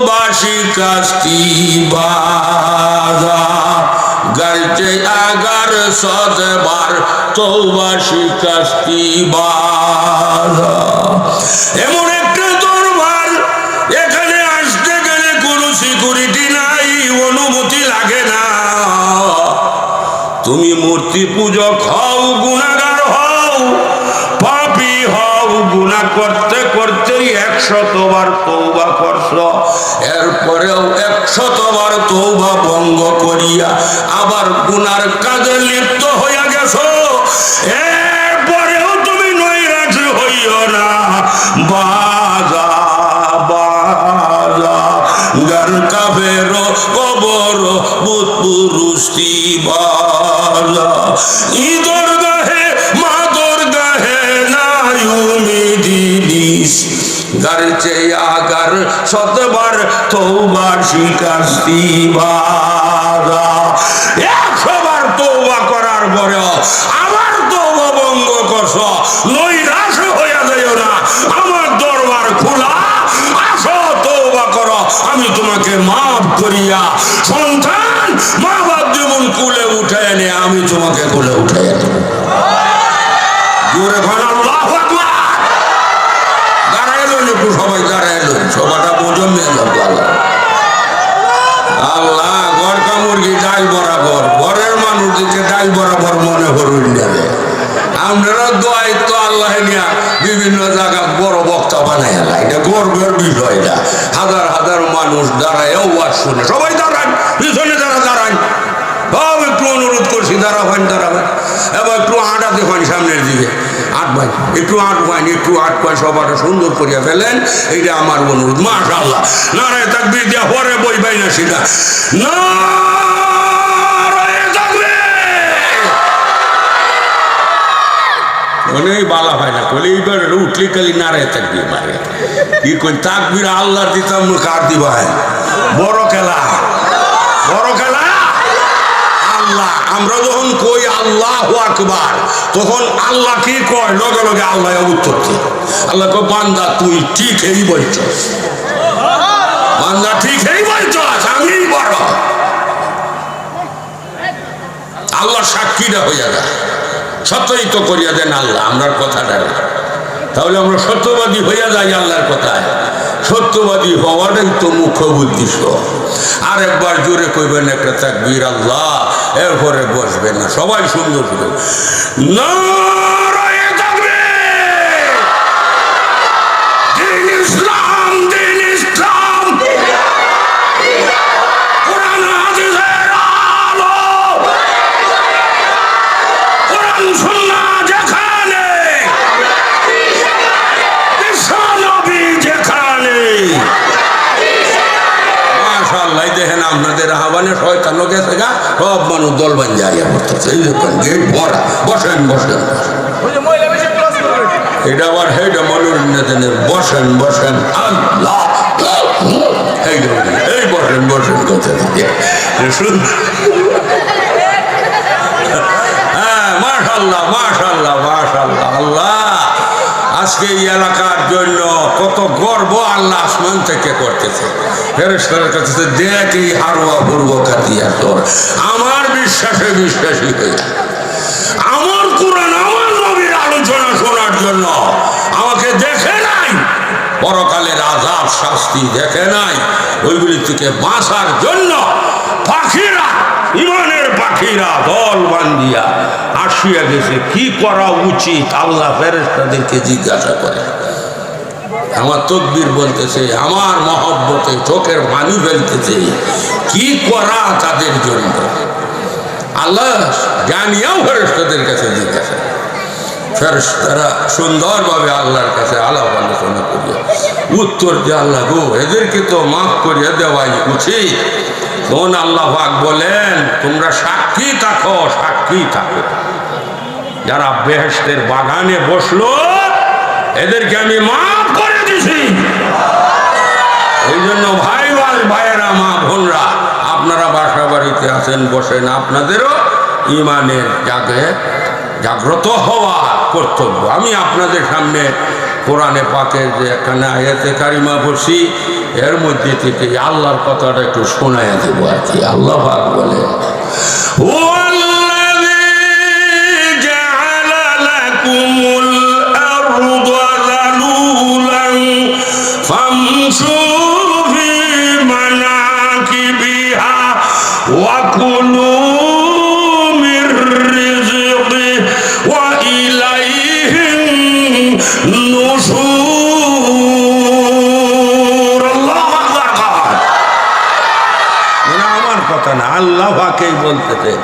বাসি কাস্তি গলছে আগার সদবার কাস্তি বাজা এমন একটা দরবার, এখানে আসতে গেলে কোনো সিকিউরিটি নাই, অনুমতি লাগে না। তুমি মূর্তি পূজক হও, গুণাগার এরপরেও একশতবার তৌবা ভঙ্গ করিয়া আবার গুনার কাজে লিপ্ত হইয়া গেছ। এরপরেও তুমি নৈরাজ হইও না। বাজা বাজা গান কাবের কবর বুত পুরুষটি বাজা। ঈদর গাহে গারচে আগার শতবার তৌবার শিকাস্তি বাজা একশোবার তৌবা করার পরেও আবার তৌবা ভঙ্গ করছ। নৈরাশ হইয়া যাইও না। আমার দরবার খোলা। আসো তৌবা করো। আমি তোমাকে মাফ করিয়া সন্তান মা বাপ যেমন কুলে উঠে এনে আমি তোমাকে কুলে উঠে বরাবর মনে করুন আপনারা দোয়াই তো আল্লাহ নিয়া বিভিন্ন জায়গা বড় বক্তা আল্লাহ এটা গর্বের বিষয় এটা হাজার হাজার মানুষ দাঁড়ায় ওয়াজ শুনে। সবাই দাঁড়ান, পিছনে যারা দাঁড়ান। সব একটু অনুরোধ করছি দাঁড়াবেন দাঁড়াবেন এবার একটু আটাতে পান সামনের দিকে। আট ভাই, একটু আট পাইন একটু আট পাই সবাটা সুন্দর করিয়া ফেলেন। এইটা আমার অনুরোধ মাশাল্লাহ নারায় তাকবির দিয়া পরে বই পাই না সেটা নারায় অনেক বালা হয় না কলে এইবার উঠলে খালি নারায় তাকবির মারে। কি কই তাকবির আল্লাহ দিতাম না কার দিবা বড় খেলা। বড় খেলা? আল্লাহ, আমরা যখন কই আল্লাহ আকবার, তখন আল্লাহ কি কয়? লগে লগে আল্লাহ উত্তর দিই। আল্লাহ কয়, বান্দা, তুই ঠিক এই বলছস। বান্দা, ঠিক এই বলছস, আমি বড়। আল্লাহ সাক্ষীটা হইয়া যায়। সত্যই তো করিয়া দেন আল্লাহ, আমরার কথাটা। তাহলে আমরা সত্যবাদী হইয়া যাই আল্লাহর কথায়। সত্যবাদী হওয়াটাই তো মুখ্য উদ্দেশ্য। আর একবার জোরে কইবেন একটা তাকবীর, আল্লাহ, এরপরে বসবেন না। সবাই সুন্দর সুন্দর। নারায়ে সব মানুষ দল বান যাইয়া পড়তেছে এই দেখেন গেট ভরা। বসেন বসেন। এটা আবার হেটা মনোরঞ্জনের বসেন বসেন। এই বসেন বসেন কথা শুন হ্যাঁ মাশাল্লাহ মাশাল্লাহ মাশাল্লাহ আল্লাহ। আজকে এই এলাকার জন্য কত গর্ব আল্লাহ আসমান থেকে করতেছে। ফেরেস্তার কাছে দেখ হারুয়া পূর্ব তোর। আমার বিশ্বাসে বিশ্বাসী হয়ে আমার কোরআন, আমার নবীর আলোচনা শোনার জন্য আমাকে দেখে নাই। পরকালের আজাব শাস্তি দেখে নাই। ওইগুলি থেকে বাঁচার জন্য পাখিরা, ইমানের পাখিরা দল বান্ধিয়া আসিয়া গেছে। কি করা উচিত? আল্লাহ ফেরেস্তাদেরকে জিজ্ঞাসা করে। আমার তকবির বলতেছে, আমার মহব্বতে চোখের পানি ফেলতেছে। কি করা তাদের জন্য? আল্লাহ জানিয়াও ফেরেস্তাদের কাছে জিজ্ঞাসা ফেরেস্তারা সুন্দরভাবে আল্লাহর কাছে আলাপ আলোচনা করিয়া, উত্তর যে আল্লাহ গো, এদেরকে তো মাফ করিয়া দেওয়াই উচিত। তখন আল্লাহ পাক বলেন, তোমরা সাক্ষী থাকো সাক্ষী থাকো। যারা বেহেস্তের বাগানে বসল, এদেরকে আমি করে দিছি এই জন্য ভাই ভাই, ভাইয়েরা, মা ভোনরা আপনারা বাসা বাড়িতে আছেন, বসেন, আপনাদেরও ইমানের জাগে জাগ্রত হওয়া কর্তব্য। আমি আপনাদের সামনে কোরআনে পাকে যে এখানে আয়াতে কারিমা বসি এর মধ্যে থেকে আল্লাহর কথাটা একটু শোনাইয়া দেবো আর কি। আল্লাহ বলে। আল্লাহ পাকেই বলতেছেন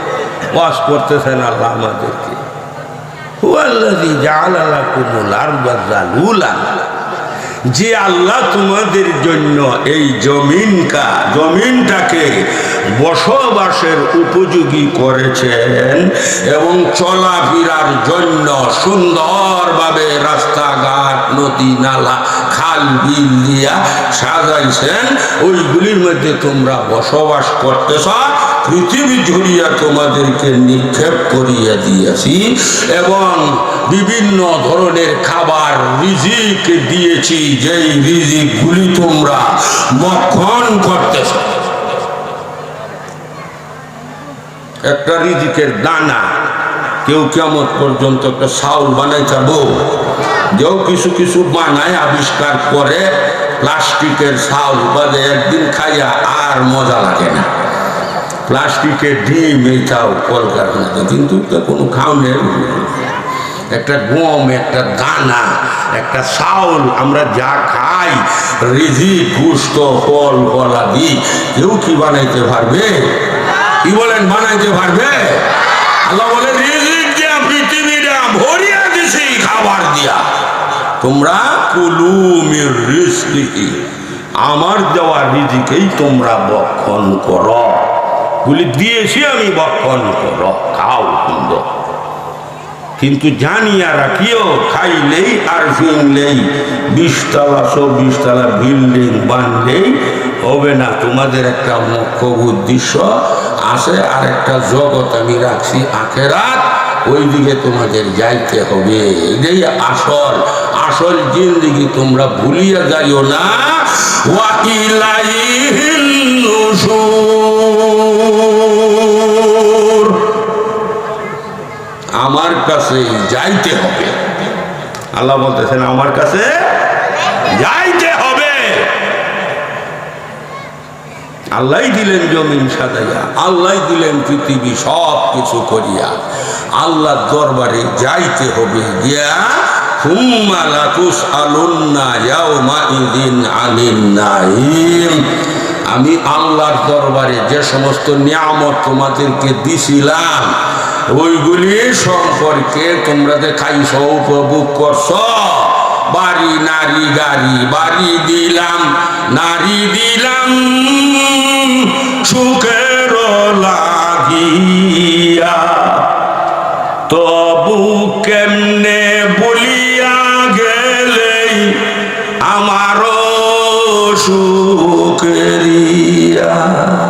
ওয়াজ করতেছেন আল্লাহ আমাদেরকে। যে আল্লাহ তোমাদের জন্য এই জমিনকা, জমিনটাকে বসবাসের উপযোগী করেছেন এবং চলাফেরার জন্য সুন্দরভাবে রাস্তাঘাট, নদী, নালা, খাল, বিল দিয়া সাজাইছেন, ওইগুলির মধ্যে তোমরা বসবাস করতেছ। পৃথিবী জুড়িয়া তোমাদেরকে নিক্ষেপ করিয়া দিয়েছি এবং বিভিন্ন ধরনের খাবার রিজিক দিয়েছি, যেই রিজিকগুলি তোমরা মক্ষণ করতেছ। একটা রিজিকের দানা, কেউ কেমন পর্যন্ত একটা চাউল বানাই যাব যেও কিছু কিছু বানায়, আবিষ্কার করে, প্লাস্টিকের চাউল বাদে একদিন খাইয়া আর মজা লাগে না। প্লাস্টিকের ডিম এইটাও কলকারখানাতে কিন্তু কোনো খাওনের একটা গম, একটা দানা, একটা চাউল, আমরা যা খাই রিজি পুষ্ট ফল, ফলা দি কেউ কি বানাইতে পারবে? কি বলেন, বানাইতে পারবে? আল্লাহ বলে দিয়া খাবার দিয়া। তোমরা আমার দেওয়া রিজিকেই তোমরা বক্ষণ করো। গুলি দিয়েছি আমি বক্ষণ করো, খাও সুন্দর কিন্তু জানিয়া রাখিও, খাইলেই আর ফিনলেই বিশতলা চব্বিশ তলা বিল্ডিং বানলেই হবে না। তোমাদের একটা মুখ্য উদ্দেশ্য, আছে আর একটা জগৎ আমি রাখছি আখেরাত ওই দিকে তোমাদের যাইতে হবে। এটাই আসল আসল জিন্দিগি তোমরা ভুলিয়া যাইও না। ওয়া আমার কাছে যাইতে হবে। আল্লাহ বলতেছেন, আমার কাছে যাইতে হবে। আল্লাহ দিলেন জমিন সাজাইয়া আল্লাহ দিলেন পৃথিবী সব কিছু করিয়া। আল্লাহ দরবারে যাইতে হবে গিয়া, হুম্মা লা তুসআলুন্না ইয়াউমা ইদিন আনিন নাঈম। আমি আল্লাহর দরবারে যে সমস্ত নিয়ামত তোমাদেরকে দিছিলাম, ওইগুলি সম্পর্কে তোমরা যে খাইছ উপভোগ করছ। বাড়ি, নারী, গাড়ি, বাড়ি দিলাম, নারী দিলাম, সুখের লাগিয়া। তবু কেমনে বলিয়া গেলে আমারও quería.